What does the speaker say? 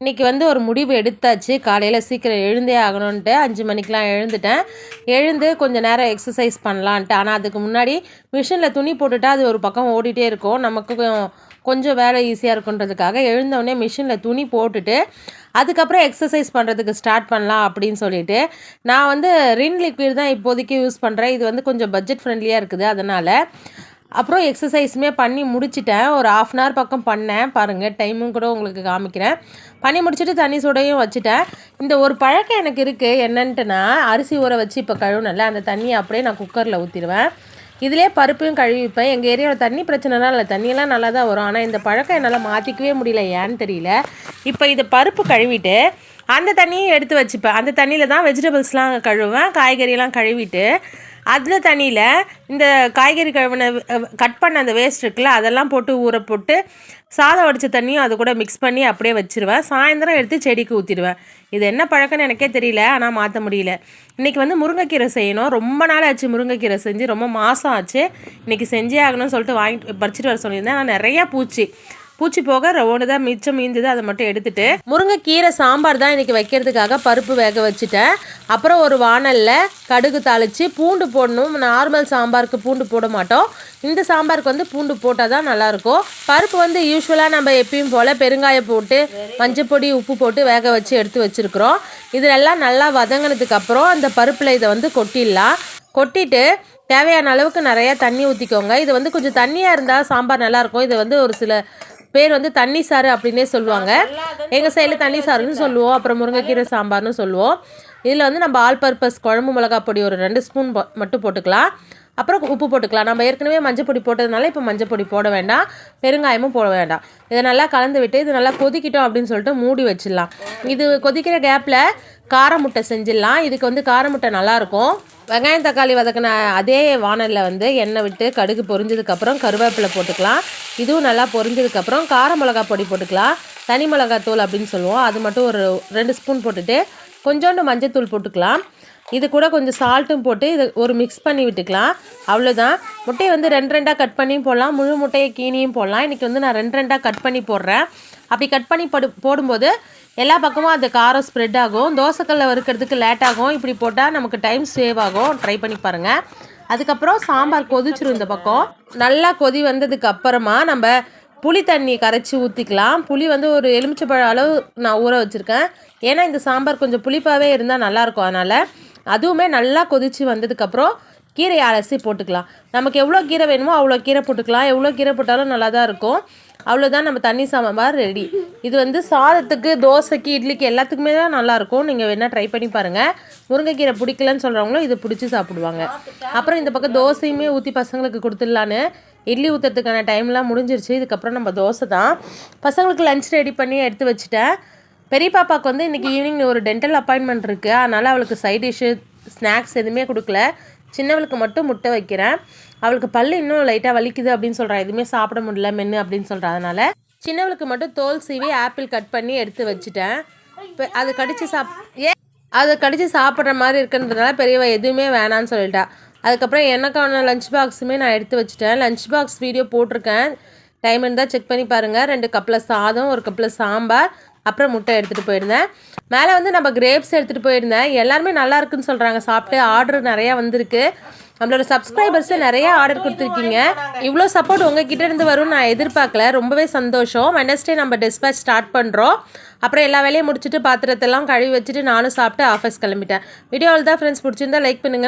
இன்றைக்கி வந்து ஒரு முடிவு எடுத்தாச்சு. காலையில் சீக்கிரம் எழுந்தே ஆகணுன்ட்டு அஞ்சு மணிக்கெலாம் எழுந்துட்டேன். எழுந்து கொஞ்சம் நேரம் எக்ஸசைஸ் பண்ணலான்ட்டு. ஆனால் அதுக்கு முன்னாடி மிஷினில் துணி போட்டுட்டா அது ஒரு பக்கம் ஓடிட்டே இருக்கும். நமக்கு கொஞ்சம் வேலை ஈஸியாக இருக்குன்றதுக்காக எழுந்தவுடனே மிஷினில் துணி போட்டுட்டு அதுக்கப்புறம் எக்ஸசைஸ் பண்ணுறதுக்கு ஸ்டார்ட் பண்ணலாம் அப்படின்னு சொல்லிட்டு நான் வந்து ரின் லிக்விட் தான் இப்போதைக்கு யூஸ் பண்ணுறேன் இது வந்து கொஞ்சம் பட்ஜெட் ஃப்ரெண்ட்லியாக இருக்குது. அதனால் அப்புறம் எக்ஸசைஸுமே பண்ணி முடிச்சிட்டேன். ஒரு ஆஃப் அன் ஹவர் பக்கம் பண்ணேன். பாருங்கள் டைமும் கூட உங்களுக்கு காமிக்கிறேன். பண்ணி முடிச்சுட்டு தண்ணி சூடையும் வச்சுட்டேன். இந்த ஒரு பழக்கம் எனக்கு இருக்குது என்னன்ட்டுனா அரிசி ஊற வச்சு இப்போ கழுவுனல அந்த தண்ணியை அப்படியே நான் குக்கரில் ஊற்றிடுவேன் இதிலே பருப்பையும் கழுவிப்பேன். எங்கள் ஏரியாவில் தண்ணி பிரச்சனைலாம் இல்லை. தண்ணியெல்லாம் நல்லா தான் வரும். ஆனால் இந்த பழக்கம் என்னால் மாற்றிக்கவே முடியல. ஏன்னு தெரியல. இப்போ இது பருப்பு கழுவிட்டு அந்த தண்ணியும் எடுத்து வச்சுப்பேன். அந்த தண்ணியில் தான் வெஜிடபிள்ஸ்லாம் கழுவேன் காய்கறியெல்லாம் கழுவிட்டு அதில் தண்ணியில் இந்த காய்கறி கழுவின கட் பண்ண அந்த வேஸ்ட் இருக்குல்ல அதெல்லாம் போட்டு ஊற போட்டு சாதம் வடித்த தண்ணியும் அது கூட மிக்ஸ் பண்ணி அப்படியே வச்சுருவேன். சாயந்தரம் எடுத்து செடிக்கு ஊற்றிடுவேன் இது என்ன பழக்கம்னு எனக்கே தெரியல ஆனால் மாற்ற முடியல. இன்றைக்கி வந்து முருங்கைக்கீரை செய்யணும். ரொம்ப நாள் ஆச்சு முருங்கைக்கீரை செஞ்சு ரொம்ப மாதம் ஆச்சு. இன்றைக்கி செஞ்சே ஆகணும்னு சொல்லிட்டு வாங்கிட்டு பறிச்சிட்டு வர சொல்லியிருந்தேன். ஆனால் நிறையா பூச்சி. பூச்சி போக ஒன்று தான் மிச்சம் மீந்தது அதை மட்டும் எடுத்துட்டு. முருங்கைக்கீரை சாம்பார் தான் இன்றைக்கி வைக்கிறதுக்காக பருப்பு வேக வச்சுட்டேன். அப்புறம் ஒரு வாணலில் கடுகு தாளித்து பூண்டு போடணும். நார்மல் சாம்பாருக்கு பூண்டு போட மாட்டோம். இந்த சாம்பாருக்கு வந்து பூண்டு போட்டால் தான் நல்லாயிருக்கும். பருப்பு வந்து யூஸ்வலாக நம்ம எப்பயும் போல் பெருங்காயம் போட்டு மஞ்சப்பொடி உப்பு போட்டு வேக வச்சு எடுத்து வச்சுருக்குறோம். இதெல்லாம் நல்லா வதங்கினதுக்கப்புறம் அந்த பருப்பில் இதை வந்து கொட்டிடலாம். கொட்டிட்டு தேவையான அளவுக்கு நிறையா தண்ணி ஊற்றிக்கோங்க இது வந்து கொஞ்சம் தண்ணியாக இருந்தால் சாம்பார் நல்லாயிருக்கும் இது வந்து ஒரு சில பேர் வந்து தண்ணி சாறு அப்படின்னே சொல்லுவாங்க. எங்கள் சைடில் தண்ணி சாறுன்னு சொல்லுவோம். அப்புறம் முருங்கைக்கீரை சாம்பார்னு சொல்லுவோம். இதில் வந்து நம்ம ஆல் பர்பஸ் குழம்பு மிளகாய் பொடி ஒரு ரெண்டு ஸ்பூன் ப- மட்டும் போட்டுக்கலாம். அப்புறம் உப்பு போட்டுக்கலாம். நம்ம ஏற்கனவே மஞ்சள் பொடி போட்டதுனால இப்போ மஞ்சள் பொடி போட வேண்டாம். பெருங்காயமும் போட வேண்டாம். இதை நல்லா கலந்து விட்டு இது நல்லா கொதிக்கிட்டோம் அப்படின்னு சொல்லிட்டு மூடி வச்சிடலாம். இது கொதிக்கிற கேப்பில் கார முட்டை செஞ்சிடலாம். இதுக்கு வந்து கார முட்டை நல்லாயிருக்கும் வெங்காயம் தக்காளி வதக்கின அதே வானலில் வந்து எண்ணெய் விட்டு கடுகு பொரிஞ்சதுக்கப்புறம் கருவேப்பிலை போட்டுக்கலாம். இதுவும் நல்லா பொரிஞ்சதுக்கப்புறம் கார மிளகா பொடி போட்டுக்கலாம். தனி மிளகாய் தூள் அப்படின்னு சொல்லுவோம். அது மட்டும் ஒரு ரெண்டு ஸ்பூன் போட்டுட்டு கொஞ்சோண்டு மஞ்சத்தூள் போட்டுக்கலாம். இது கூட கொஞ்சம் சால்ட்டும் போட்டு இது ஒரு மிக்ஸ் பண்ணி விட்டுக்கலாம். அவ்வளோதான் முட்டையை வந்து ரெண்டு ரெண்டாக கட் பண்ணியும் போடலாம். முழு முட்டையை கீனியும் போடலாம். இன்றைக்கி வந்து நான் ரெண்டு ரெண்டாக கட் பண்ணி போடுறேன். அப்படி கட் பண்ணி போடு போடும்போது எல்லா பக்கமும் அந்த காரம் ஸ்ப்ரெட் ஆகும். தோசைக்கல்ல வறுக்கிறதுக்கு லேட் ஆகும். இப்படி போட்டால் நமக்கு டைம் சேவ் ஆகும். ட்ரை பண்ணி பாருங்கள் அதுக்கப்புறம் சாம்பார் கொதிச்சிரும் இந்த பக்கம். நல்லா கொதி வந்ததுக்கு அப்புறமா நம்ம புளி தண்ணி கரைச்சி ஊற்றிக்கலாம் புளி வந்து ஒரு எலுமிச்சைப்பழம் அளவு நான் ஊற வச்சுருக்கேன். ஏன்னா இந்த சாம்பார் கொஞ்சம் புளிப்பாகவே இருந்தால் நல்லாயிருக்கும் அதனால். அதுவுமே நல்லா கொதிச்சு வந்ததுக்கப்புறம் கீரையை அலசி போட்டுக்கலாம். நமக்கு எவ்வளோ கீரை வேணுமோ அவ்வளோ கீரை போட்டுக்கலாம். எவ்வளோ கீரை போட்டாலும் நல்லா தான் இருக்கும். அவ்வளோதான் நம்ம தண்ணி சாம்பார் ரெடி இது வந்து சாதத்துக்கு தோசைக்கு இட்லிக்கு எல்லாத்துக்குமே தான் நல்லாயிருக்கும். நீங்கள் வேணால் ட்ரை பண்ணி பாருங்கள் முருங்கைக்கீரை பிடிக்கலன்னு சொல்கிறவங்களும் இதை பிடிச்சி சாப்பிடுவாங்க. அப்புறம் இந்த பக்கம் தோசையுமே ஊற்றி பசங்களுக்கு கொடுத்துடலான்னு. இட்லி ஊற்றுறதுக்கான டைம்லாம் முடிஞ்சிருச்சு. இதுக்கப்புறம் நம்ம தோசை தான். பசங்களுக்கு லஞ்ச் ரெடி பண்ணி எடுத்து வச்சுட்டேன். பெரிய பாப்பாவுக்கு வந்து இன்றைக்கி ஈவினிங் ஒரு டென்டல் அப்பாயின்மெண்ட் இருக்குது அதனால் அவளுக்கு சைட் டிஷ்ஷு ஸ்நாக்ஸ் எதுவுமே கொடுக்கல. சின்னவளுக்கு மட்டும் முட்டை வைக்கிறேன். அவளுக்கு பல் இன்னும் லைட்டாக வலிக்குது அப்படின்னு சொல்கிறா எதுவுமே சாப்பிட முடியல மென்று அப்படின்னு சொல்கிறா அதனால் சின்னவளுக்கு மட்டும் தோல் சீவி ஆப்பிள் கட் பண்ணி எடுத்து வச்சுட்டேன். இப்போ அது கடிச்சு சாப் ஏ அதை கடிச்சு சாப்பிட்ற மாதிரி இருக்குன்றதுனால பெரியவ எதுவுமே வேணான்னு சொல்லிட்டா. அதுக்கப்புறம் எனக்கான லஞ்ச் பாக்ஸுமே நான் எடுத்து வச்சுட்டேன். லஞ்ச் பாக்ஸ் வீடியோ போட்டிருக்கேன். டைம் இருந்தால் செக் பண்ணி பாருங்கள் ரெண்டு கப்பில் சாதம் ஒரு கப்பில் சாம்பார். அப்புறம் முட்டை எடுத்துகிட்டு போயிருந்தேன். மேலே வந்து நம்ம கிரேப்ஸ் எடுத்துகிட்டு போயிருந்தேன். எல்லாருமே நல்லா இருக்குன்னு சொல்கிறாங்க சாப்பிட்டு ஆர்டர் நிறையா வந்திருக்கு. நம்மளோட சப்ஸ்கிரைபர்ஸு நிறைய ஆர்டர் கொடுத்துருக்கீங்க. இவ்வளோ சப்போர்ட் உங்ககிட்ட இருந்து வரும்னு நான் எதிர்பார்க்கல. ரொம்பவே சந்தோஷம். வெனஸ்டே நம்ம டிஸ்பேச் ஸ்டார்ட் பண்ணுறோம் அப்புறம் எல்லா வேலையும் முடிச்சுட்டு பாத்திரத்தெல்லாம் கழுவி வச்சுட்டு நானும் சாப்பிட்டு ஆஃபீஸ் கிளம்பிட்டேன். வீடியோவில் தான் ஃப்ரெண்ட்ஸ் பிடிச்சிருந்தா லைக் பண்ணுங்கள்